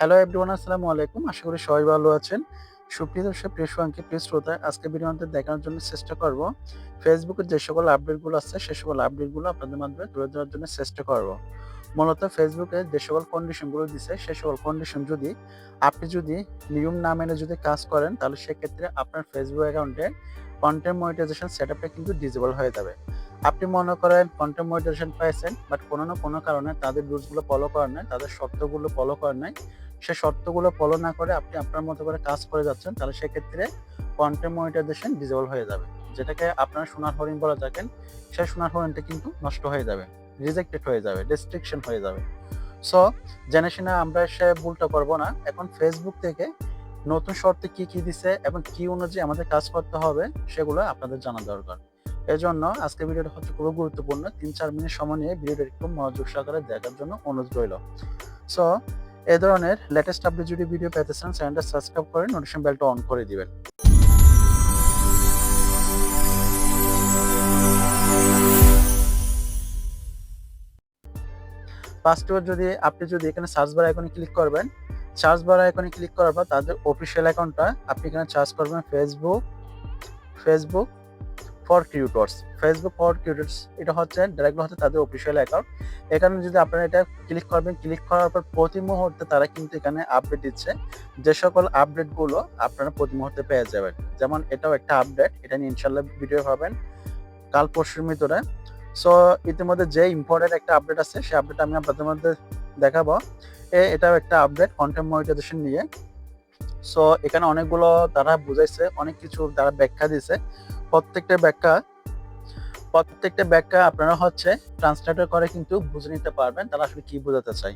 Hello everyone আসসালামু আলাইকুম। আশা করি সবাই ভালো আছেন। সুপ্রিয় দর্শক, প্রিয় সঙ্গে প্রিয় শ্রোতা, আজকে ভিডিওতে দেখানোর জন্য চেষ্টা করব। ফেসবুকের যে সকল আপডেটগুলো আছে, সে সকল আপডেটগুলো আপনাদের মাধ্যমে তুলে ধরার জন্য চেষ্টা করব। মূলত ফেসবুকে যে সকল কন্ডিশনগুলো দিছে, সে সকল কন্ডিশন যদি আপনি যদি নিয়ম না মেনে যদি কাজ করেন, তাহলে সেক্ষেত্রে আপনার ফেসবুক অ্যাকাউন্টে কন্টেন্ট মনিটাইজেশন সেটআপটা কিন্তু ডিজেবল হয়ে যাবে। আপনি মনে করেন কন্টেন্ট মনিটাইজেশন পাইছেন বাট কোনো না কোনো কারণে তাদের রুলসগুলো ফলো করেন নাই, তাদের শর্তগুলো ফলো করেন নাই। সে শর্তগুলো ফলো না করে আপনি আপনার মতো করে কাজ করে যাচ্ছেন, তাহলে সেক্ষেত্রে কন্টেন্ট মনিটাইজেশন ডিজেবল হয়ে যাবে। যেটাকে আপনারা সোনার হরিণ বলে থাকেন, সেই সোনার হরিণটা কিন্তু নষ্ট হয়ে যাবে রিজেক্টেড হয়ে যাবে রেস্ট্রিকশন হয়ে যাবে। সো জেনে শুনে আমরা সে ভুলটা করব না। এখন ফেসবুক থেকে নতুন শর্তে কি কি দিছে এবং কি অনুযায়ী আমাদের কাজ করতে হবে, সেগুলো আপনাদের জানা দরকার। এই জন্য আজকে ভিডিওটা হচ্ছে খুবই গুরুত্বপূর্ণ। তিন চার মিনিট সময় নিয়ে ভিডিওটা একটু মনোযোগ সহকারে দেখার জন্য অনুরোধ রইল। সো এই ধরনের লেটেস্ট আপডেট যদি ভিডিও পেতে চান চ্যানেলটা সাবস্ক্রাইব করে নোটিফিকেশন বেলটা অন করে দিবেন। ফার্স্ট যদি আপনি যদি এখানে সার্চ বার আইকনে ক্লিক করবেন সার্চ বার আইকনে ক্লিক করার পর তাদের অফিসিয়াল অ্যাকাউন্টটা আপনি এখানে সার্চ করবেন Facebook Facebook for creators Facebook for creators এটা হচ্ছে ডাইরেক্টলি হচ্ছে তাদের অফিসিয়াল অ্যাকাউন্ট এখানে যদি আপনারা এটা ক্লিক করবেন ক্লিক করার পর প্রতি মুহূর্তে তারা কিন্তু এখানে আপডেট দিচ্ছে। যে সকল আপডেটগুলো আপনারা প্রতি মুহূর্তে পেয়ে যাবেন। যেমন এটাও একটা আপডেট এটা নিয়ে ইনশাল্লাহ ভিডিও পাবেন কাল পরশুর ভিতরে সো ইতিমধ্যে যে ইম্পর্টেন্ট একটা আপডেট আছে সেই আপডেট আমি আপনাদের মধ্যে দেখাবো। এ, এটাও একটা আপডেট কন্টেন্ট মনিটাইজেশন নিয়ে। সো এখানে অনেকগুলো তারা বুঝাইছে, অনেক কিছু তারা ব্যাখ্যা দিছে প্রত্যেকটা ব্যাখ্যা প্রত্যেকটা ব্যাখ্যা আপনারা হচ্ছে ট্রান্সলেটর করে কিন্তু বুঝে নিতে পারবেন তারা আসলে কি বোঝাতে চাই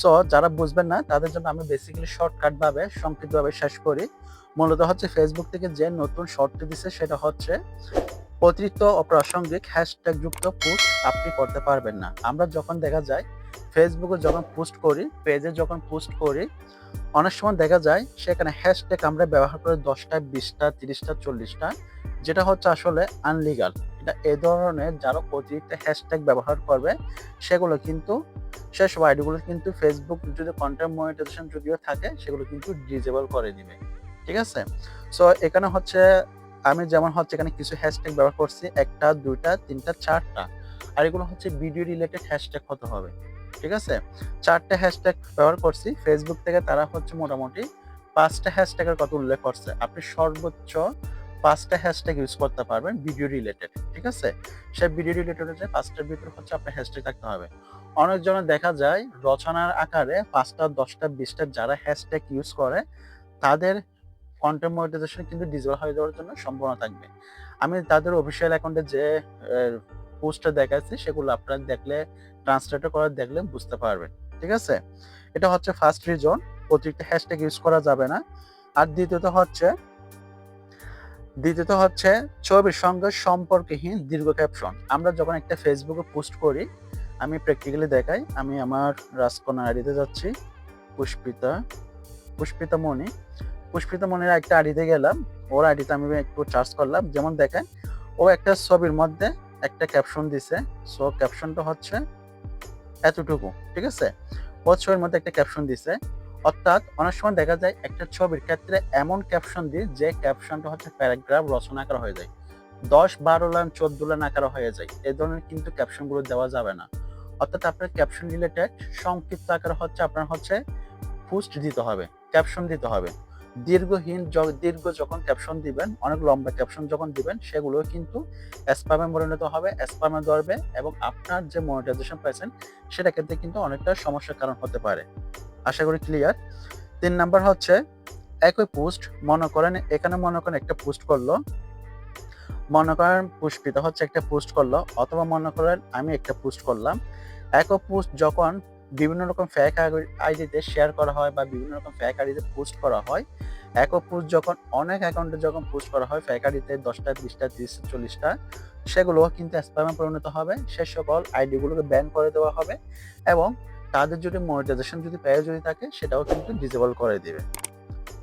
সো যারা বুঝবেন না, তাদের জন্য আমি বেসিক্যালি শর্টকাট ভাবে, সংক্ষিপ্তভাবে শেষ করি। মূলত হচ্ছে ফেসবুক থেকে যে নতুন শর্টটি দিছে সেটা হচ্ছে অতিরিক্ত অপ্রাসঙ্গিক হ্যাশট্যাগ যুক্ত পোস্ট আপনি করতে পারবেন না। আমরা যখন দেখা যায় ফেসবুকে যখন পোস্ট করি পেজে যখন পোস্ট করি, অনেক সময় দেখা যায়, সেখানে হ্যাশট্যাগ আমরা ব্যবহার করি দশটা, বিশটা, তিরিশটা, চল্লিশটা, যেটা হচ্ছে আসলে আনলিগাল এটা এ ধরনের যারা অতিরিক্ত হ্যাশট্যাগ ব্যবহার করবে, সেগুলো কিন্তু, শেষ আইডিগুলো কিন্তু ফেসবুক যদি কন্টেন্ট মনিটাইজেশন যদিও থাকে, সেগুলো কিন্তু ডিজেবল করে দিবে। ঠিক আছে? সো এখানে হচ্ছে আমি যেমন হচ্ছে এখানে কিছু হ্যাশট্যাগ ব্যবহার করছি, একটা, দুইটা, তিনটা, চারটা। আর এগুলো হচ্ছে ভিডিও রিলেটেড হ্যাশট্যাগ হতে হবে, ঠিক আছে? চারটা হ্যাশট্যাগ ব্যবহার করছি ফেসবুক থেকে তারা হচ্ছে মোটামুটি পাঁচটা হ্যাশট্যাগের কথা উল্লেখ করছে। আপনি সর্বোচ্চ পাঁচটা হ্যাশট্যাগ ইউজ করতে পারবেন ভিডিও রিলেটেড ঠিক আছে? সেই ভিডিও রিলেটেড হচ্ছে পাঁচটার ভিতরে হচ্ছে আপনার হ্যাশট্যাগ থাকতে হবে। অনেকজনের দেখা যায় রচনার আকারে পাঁচটা, দশটা, বিশটা যারা হ্যাশট্যাগ ইউজ করে, তাদের কন্টেন্ট মনিটাইজেশন কিন্তু ডিজেবল হয়ে যাওয়ার জন্য সম্ভাবনা থাকবে। আমি তাদের অফিসিয়াল অ্যাকাউন্টে যে পোস্টটা দেখাচ্ছি সেগুলো আপনারা দেখলে ট্রান্সলেটর করে দেখলে বুঝতে পারবেন। ঠিক আছে? এটা হচ্ছে ফার্স্ট রিজন অতিরিক্ত হ্যাশট্যাগ ইউজ করা যাবে না। আর দ্বিতীয়ত হচ্ছে দ্বিতীয়ত হচ্ছে ছবির সঙ্গে সম্পর্কহীন দীর্ঘ ক্যাপশন আমরা যখন একটা ফেসবুকে পোস্ট করি, আমি প্র্যাকটিক্যালি দেখাই, আমি আমার রাজকন্যা আইডিতে যাচ্ছি, পুষ্পিতা পুষ্পিতা মণি। পুষ্পিতা মনের একটা আইডিতে গেলাম। ওর আইডিতে আমি একটু চার্জ করলাম। যেমন দেখেন, ও একটা ছবির মধ্যে একটা ক্যাপশন দিছে। সো ক্যাপশনটা হচ্ছে, এতটুকু ঠিক আছে? ও ছবির মধ্যে একটা ক্যাপশন দিছে। অর্থাৎ অনেক সময় দেখা যায় একটা ছবির ক্ষেত্রে এমন ক্যাপশন দিই, যে ক্যাপশনটা হচ্ছে প্যারাগ্রাফ রচনা করা হয়ে যায়। দশ, বারো লাইন, চোদ্দ লাইন আকারে হয়ে যায়। এ ধরনের কিন্তু ক্যাপশনগুলো দেওয়া যাবে না। অর্থাৎ আপনার ক্যাপশন রিলেটেড সংক্ষিপ্ত আকারে হচ্ছে, আপনার হচ্ছে পোস্ট দিতে হবে ক্যাপশন দিতে হবে। দীর্ঘহীন দীর্ঘ যখন ক্যাপশন দিবেন, অনেক লম্বা ক্যাপশন যখন দিবেন, সেগুলো কিন্তু স্প্যামে পরিণত হবে স্প্যামে ধরবে এবং আপনার যে মনিটাইজেশন পাইছেন, সেটা ক্ষেত্রে কিন্তু অনেকটা সমস্যার কারণ হতে পারে। আশা করি ক্লিয়ার তিন নাম্বার হচ্ছে, একই পোস্ট মনে করেন এখানে মনে করেন একটা পোস্ট করল, মনে করেন পুষ্পিতা হচ্ছে একটা পোস্ট করল, অথবা মনে করেন আমি একটা পোস্ট করলাম। একই পোস্ট যখন বিভিন্ন রকম ফ্যাক আইডিতে শেয়ার করা হয় বা বিভিন্ন রকম ফ্যাক আইডিতে পোস্ট করা হয়। একক পোস্ট যখন, অনেক অ্যাকাউন্টে যখন পোস্ট করা হয় ফ্যাক আইডিতে দশটা, বিশটা, তিরিশটা, চল্লিশটা, সেগুলো কিন্তু স্প্যামে পরিণত হবে। সে সকল আইডিগুলোকে ব্যান করে দেওয়া হবে এবং তাদের যদি মনিটাইজেশন যদি পেয়ে যদি থাকে, সেটাও কিন্তু ডিজেবল করে দিবে।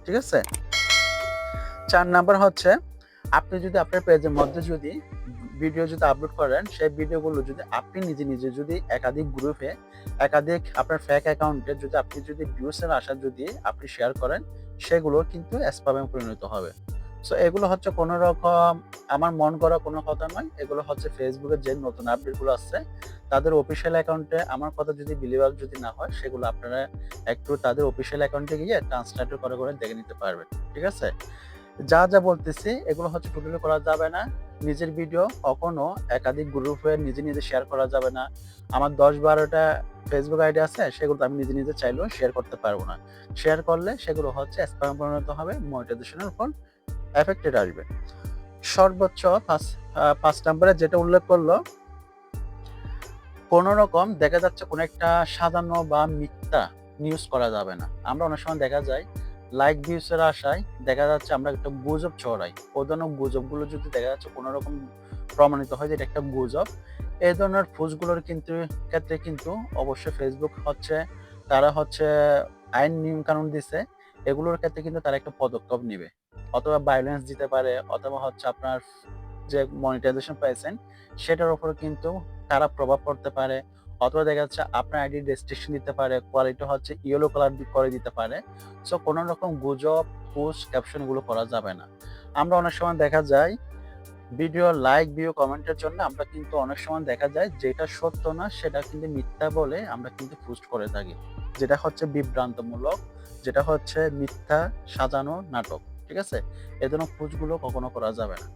ঠিক আছে? চার নাম্বার হচ্ছে আপনি যদি আপনার পেজের মধ্যে যদি ভিডিও যদি আপলোড করেন, সেই ভিডিওগুলো যদি আপনি নিজে নিজে যদি একাধিক গ্রুপে একাধিক আপনার ফেক অ্যাকাউন্টে যদি আপনি যদি ভিউসের আশা যদি আপনি শেয়ার করেন, সেগুলো কিন্তু স্প্যামে পরিণত হবে। সো এগুলো হচ্ছে কোনো রকম আমার মন করা কোনো কথা নয়। এগুলো হচ্ছে ফেসবুকের যে নতুন আপডেটগুলো আসছে, তাদের অফিসিয়াল অ্যাকাউন্টে আমার কথা যদি বিলিভার যদি না হয়, সেগুলো আপনারা একটু তাদের অফিসিয়াল অ্যাকাউন্টে গিয়ে ট্রান্সলেট করে করে দেখে নিতে পারবেন। ঠিক আছে? যা যা বলতেছি, এগুলো হচ্ছে টোটালি করা যাবে না। নিজের ভিডিও কখনো একাধিক গ্রুপে নিজে নিজে শেয়ার করা যাবে না। আমার দশ বারোটা ফেসবুক আইডি আছে, সেগুলো আমি নিজে নিজে চাইলেও শেয়ার করতে পারব না। শেয়ার করলে সেগুলো হচ্ছে স্প্যাম পরিণত হবে মনিটাইজেশনের উপর এফেক্টেড আসবে। সর্বোচ্চ পাঁচ পাঁচ নম্বরে যেটা উল্লেখ করল, কোনো রকম দেখা যাচ্ছে কোনো একটা সাজানো বা মিথ্যা নিউজ করা যাবে না। আমরা অনেক সময় দেখা যায় লাইক ভিউসের আশায় দেখা যাচ্ছে আমরা একটা গুজব ছড়াই। ধরনের গুজবগুলো যদি দেখা যাচ্ছে কোনো রকম প্রমাণিত হয় যে এটা একটা গুজব এই ধরনের পোস্টগুলোর কিন্তু ক্ষেত্রে কিন্তু অবশ্যই ফেসবুক হচ্ছে, তারা হচ্ছে আইন নিয়ম কানুন দিছে, এগুলোর ক্ষেত্রে কিন্তু তারা একটা পদক্ষেপ নেবে। অথবা ভায়োলেন্স দিতে পারে, অথবা হচ্ছে আপনার যে মনিটাইজেশন পাইছেন সেটার উপর কিন্তু খারাপ প্রভাব পড়তে পারে। অথবা দেখা যাচ্ছে আপনার আইডি রেস্ট্রিকশন দিতে পারে কোয়ালিটি হচ্ছে ইয়েলো কালার করে দিতে পারে। সো কোনো রকম গুজব পোস্ট ক্যাপশনগুলো করা যাবে না। আমরা অনেক সময় দেখা যায় ভিডিও লাইক ভিউ কমেন্টের জন্য আমরা কিন্তু অনেক সময় দেখা যায় যেটা সত্য না, সেটা কিন্তু মিথ্যা বলে আমরা কিন্তু পোস্ট করে থাকি। যেটা হচ্ছে বিভ্রান্তমূলক, যেটা হচ্ছে মিথ্যা সাজানো নাটক। ঠিক আছে? এ ধরনের পোস্টগুলো কখনো করা যাবে না।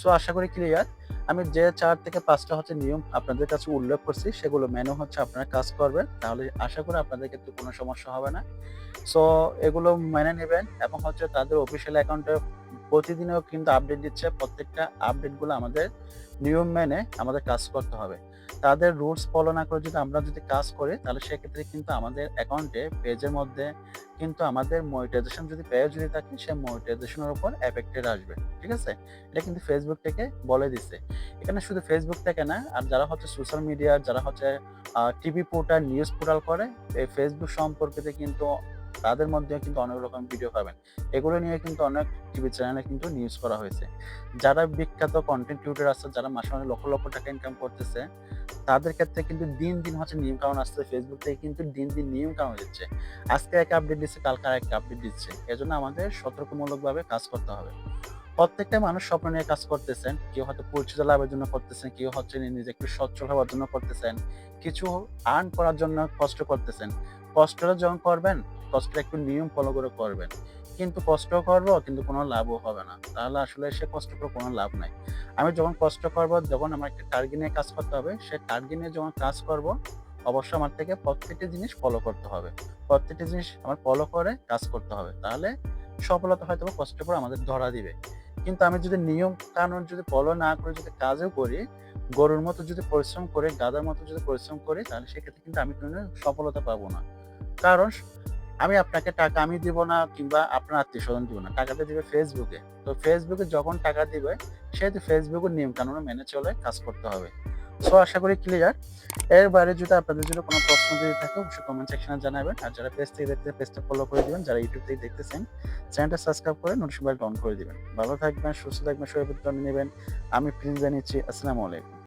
সো আশা করি ক্লিয়ার আমি যে চার থেকে পাঁচটা হচ্ছে নিয়ম আপনাদের কাছে উল্লেখ করছি, সেগুলো মেনু হচ্ছে আপনারা কাজ করবেন। তাহলে আশা করি আপনাদের ক্ষেত্রে কোনো সমস্যা হবে না। সো এগুলো মেনে নেবেন এবং হচ্ছে তাদের অফিসিয়াল অ্যাকাউন্টে প্রতিদিনও কিন্তু আপডেট দিচ্ছে। প্রত্যেকটা আপডেটগুলো আমাদের নিয়ম মেনে আমাদের কাজ করতে হবে। তাদের রুলস ফলো না করে যদি আমরা যদি কাজ করি, তাহলে সেক্ষেত্রে কিন্তু আমাদের অ্যাকাউন্টে পেজের মধ্যে কিন্তু আমাদের মনিটাইজেশন যদি পেয়ে যদি থাকে, সে মনিটাইজেশনের উপর এফেক্টেড আসবে। ঠিক আছে? এটা কিন্তু ফেসবুক থেকে বলে দিচ্ছে এখানে শুধু ফেসবুক থেকে না, আর যারা হচ্ছে সোশ্যাল মিডিয়া যারা হচ্ছে টিভি পোর্টাল নিউজ পোর্টাল করে, এই ফেসবুক সম্পর্কিত কিন্তু তাদের মধ্যে কিন্তু অনেক রকম ভিডিও পাবেন। এগুলো নিয়ে কিন্তু অনেক টিভি চ্যানেলে কিন্তু নিউজ করা হয়েছে। যারা বিখ্যাত কন্টেন্ট ক্রিয়েটর আছে, যারা মাসে মাসে লক্ষ লক্ষ টাকা ইনকাম করতেছে তাদের ক্ষেত্রে কিন্তু দিন দিন হচ্ছে নিয়ম কানুন আসছে ফেসবুক থেকে কিন্তু দিন দিন নিয়ম কানুন দিচ্ছে আজকে এক আপডেট দিচ্ছে, কালকে আর একটা আপডেট দিচ্ছে। এজন্য আমাদের সতর্কমূলকভাবে কাজ করতে হবে। প্রত্যেকটা মানুষ স্বপ্ন নিয়ে কাজ করতেছেন। কেউ হয়তো পরিচিত লাভের জন্য করতেছেন, কেউ হচ্ছে নিজে একটু সচ্ছল হওয়ার জন্য করতেছেন। কিছু আর্ন করার জন্য কষ্ট করতেছেন। কষ্টটা যখন করবেন, কষ্টটা একটু নিয়ম ফলো করে করবেন। কিন্তু কষ্ট করব, কিন্তু কোনো লাভও হবে না। তাহলে আসলে সে কষ্ট করে কোনো লাভ নাই। আমি যখন কষ্ট করব, যখন আমার একটা টার্গেট নিয়ে কাজ করতে হবে, সে টার্গেট নিয়ে যখন কাজ করব, অবশ্যই আমার থেকে প্রত্যেকটি জিনিস ফলো করতে হবে। প্রত্যেকটি জিনিস আমার ফলো করে কাজ করতে হবে। তাহলে সফলতা হয়তো কষ্ট করে আমাদের ধরা দিবে। কিন্তু আমি যদি নিয়ম কানুন যদি ফলো না করে যদি কাজও করি, গরুর মতো যদি পরিশ্রম করে গাদার মতো যদি পরিশ্রম করি, তাহলে সেক্ষেত্রে কিন্তু আমি কোনো সফলতা পাবো না। কারণ আমি আপনাকে টাকা আমি দিব না কিংবা আপনার আত্মীয় স্বজন দিব না, টাকাটা দিবে ফেসবুকে তো ফেসবুকে যখন টাকা দিবে সেহেতু ফেসবুকের নিয়ম কানুন মেনে চলে, কাজ করতে হবে। সো আশা করি ক্লিয়ার এর বাইরে যদি আপনাদের জন্য কোনো প্রশ্ন যদি থাকে, অবশ্যই কমেন্ট সেকশনে জানাবেন। আর যারা পেজ থেকে দেখতে পেজটা ফলো করে দিবেন, যারা ইউটিউব থেকে দেখতেছেন চ্যানেলটা সাবস্ক্রাইব করে নোটিফিকেশন অন করে দিবেন। ভালো থাকবেন, সুস্থ থাকবেন, সবাই নেবেন। আমি প্রিন্স জানিয়েছি, আসসালামু আলাইকুম।